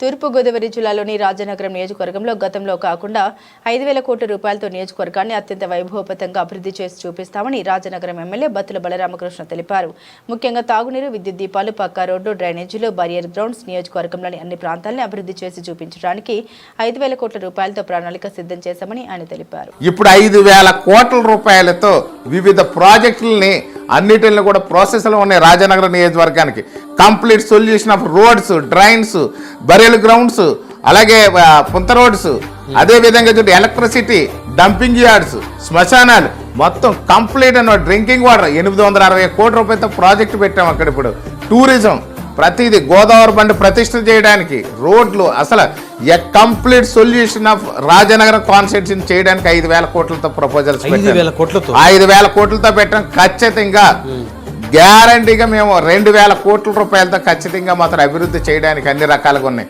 తూర్పుగోదావరి జిల్లాలోని రాజనగరం నియోజకవర్గంలో గతంలో కాకుండా ఐదు వేల కోట్ల రూపాయలతో నియోజకవర్గాన్ని అత్యంత వైభవపతంగా అభివృద్ధి చేసి చూపిస్తామని రాజనగరం ఎమ్మెల్యే బత్తుల బలరామకృష్ణ తెలిపారు. ముఖ్యంగా తాగునీరు విద్యుత్ దీపాలు పక్కా రోడ్డు డ్రైనేజీలు బరియర్ గ్రౌండ్స్ నియోజకవర్గంలోని అన్ని ప్రాంతాలను అభివృద్ధి చేసి చూపించడానికి ఐదు వేల కోట్ల రూపాయలతో ప్రణాళిక సిద్ధం చేశామని ఆయన తెలిపారు. ఇప్పుడు ఐదు వేల కోట్ల రూపాయలతో వివిధ ప్రాజెక్టులని అన్నిటిని కూడా ప్రాసెస్లో ఉన్నాయి రాజనగర నియోజకవర్గానికి. Complete solution of roads drains burial grounds అలాగే పుంత రోడ్స్ అదే విధంగా చూడండి ఎలక్ట్రిసిటీ డంపింగ్ యార్డ్స్ శ్మశానాలు. మొత్తం కంప్లీట్ అన్న డ్రింకింగ్ వాటర్ ఎనిమిది వందల అరవై కోట్ల రూపాయలతో ప్రాజెక్ట్ పెట్టాం అక్కడ ఇప్పుడు. టూరిజం ప్రతిదీ గోదావరి బండి ప్రతిష్ట చేయడానికి రోడ్లు అసలు a complete solution of Rajanagaram constitution చేయడానికి ఐదు వేల కోట్లతో ప్రపోజల్స్ ఐదు వేల కోట్లతో? ఐదు వేల కోట్లతో పెట్టడం ఖచ్చితంగా గ్యారంటీగా మేము రెండు వేల కోట్ల రూపాయలతో ఖచ్చితంగా మాత్రం అభివృద్ధి చేయడానికి అన్ని రకాలుగా ఉన్నాయి.